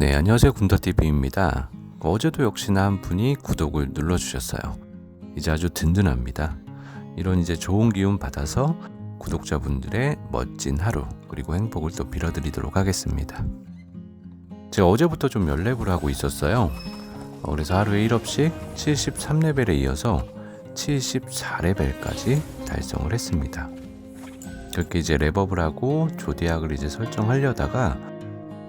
네, 안녕하세요. 군더TV입니다. 어제도 역시나 한 분이 구독을 눌러주셨어요. 이제 아주 든든합니다. 이런 이제 좋은 기운 받아서 구독자분들의 멋진 하루, 그리고 행복을 또 빌어드리도록 하겠습니다. 제가 어제부터 좀 연랩을 하고 있었어요. 어, 그래서 하루에 1업씩 73레벨에 이어서 74레벨까지 달성을 했습니다. 그렇게 이제 랩업을 하고 조대학을 이제 설정하려다가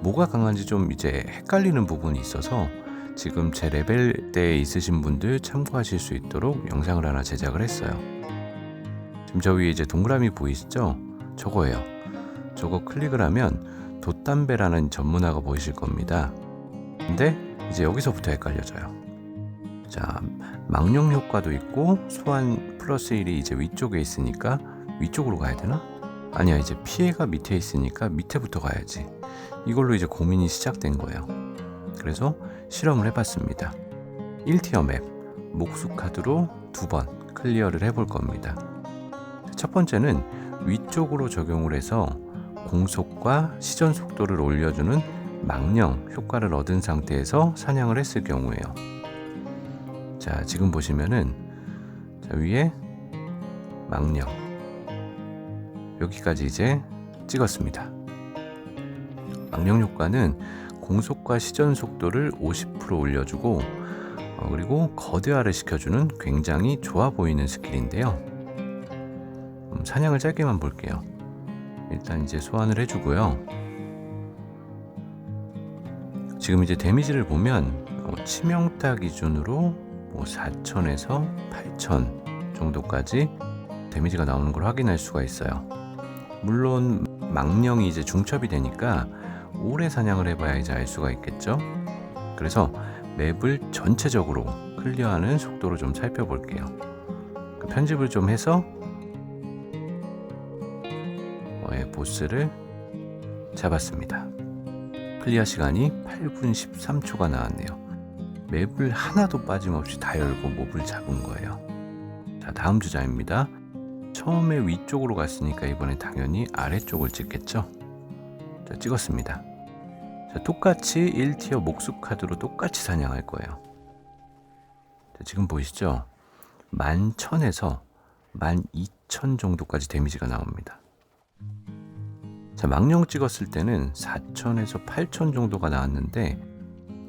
뭐가 강한지 좀 이제 헷갈리는 부분이 있어서 지금 제 레벨대에 있으신 분들 참고하실 수 있도록 영상을 하나 제작을 했어요. 지금 저 위에 이제 동그라미 보이시죠? 저거예요. 저거 클릭을 하면 돛담배라는 전문화가 보이실 겁니다. 근데 이제 여기서부터 헷갈려져요. 자, 망령 효과도 있고 소환 플러스 1이 이제 위쪽에 있으니까 위쪽으로 가야 되나? 아니야, 이제 피해가 밑에 있으니까 밑에부터 가야지. 이걸로 이제 고민이 시작된 거예요. 그래서 실험을 해봤습니다. 1티어 맵, 목수 카드로 두 번 클리어를 해볼 겁니다. 첫 번째는 위쪽으로 적용을 해서 공속과 시전 속도를 올려주는 망령 효과를 얻은 상태에서 사냥을 했을 경우에요. 자, 지금 보시면은 자, 위에 망령 여기까지 이제 찍었습니다. 망령 효과는 공속과 시전 속도를 50% 올려주고 어, 그리고 거대화를 시켜주는 굉장히 좋아 보이는 스킬인데요. 음, 사냥을 짧게만 볼게요. 일단 이제 소환을 해주고요. 지금 이제 데미지를 보면 어, 치명타 기준으로 뭐 4천에서 8천 정도까지 데미지가 나오는 걸 확인할 수가 있어요. 물론 망령이 이제 중첩이 되니까 오래 사냥을 해봐야 이제 알 수가 있겠죠. 그래서 맵을 전체적으로 클리어하는 속도로 좀 살펴볼게요. 그 편집을 좀 해서 어, 보스를 잡았습니다. 클리어 시간이 8분 13초가 나왔네요. 맵을 하나도 빠짐없이 다 열고 몹을 잡은 거예요. 자, 다음 주자입니다. 처음에 위쪽으로 갔으니까 이번에 당연히 아래쪽을 찍겠죠? 자, 찍었습니다. 자, 똑같이 1티어 목수 카드로 똑같이 사냥할 거예요. 자, 지금 보이시죠? 11,000에서 12,000 정도까지 데미지가 나옵니다. 자, 망령 찍었을 때는 4,000에서 8,000 정도가 나왔는데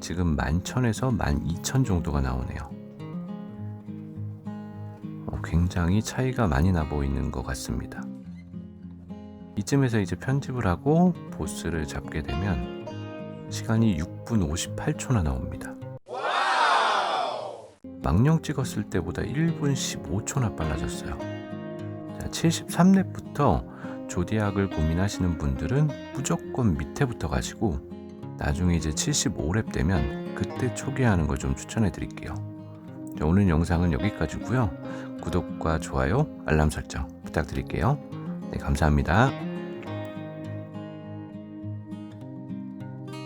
지금 11,000에서 12,000 정도가 나오네요. 어, 굉장히 차이가 많이 나 보이는 것 같습니다. 이쯤에서 이제 편집을 하고 보스를 잡게 되면 시간이 6분 58초나 나옵니다. 망령 찍었을 때보다 1분 15초나 빨라졌어요. 73렙부터 조디악을 고민하시는 분들은 무조건 밑에부터 가시고 나중에 이제 75렙 되면 그때 초기화하는 걸 좀 추천해 드릴게요. 자, 오늘 영상은 여기까지고요. 구독과 좋아요, 알람 설정 부탁드릴게요. 네, 감사합니다.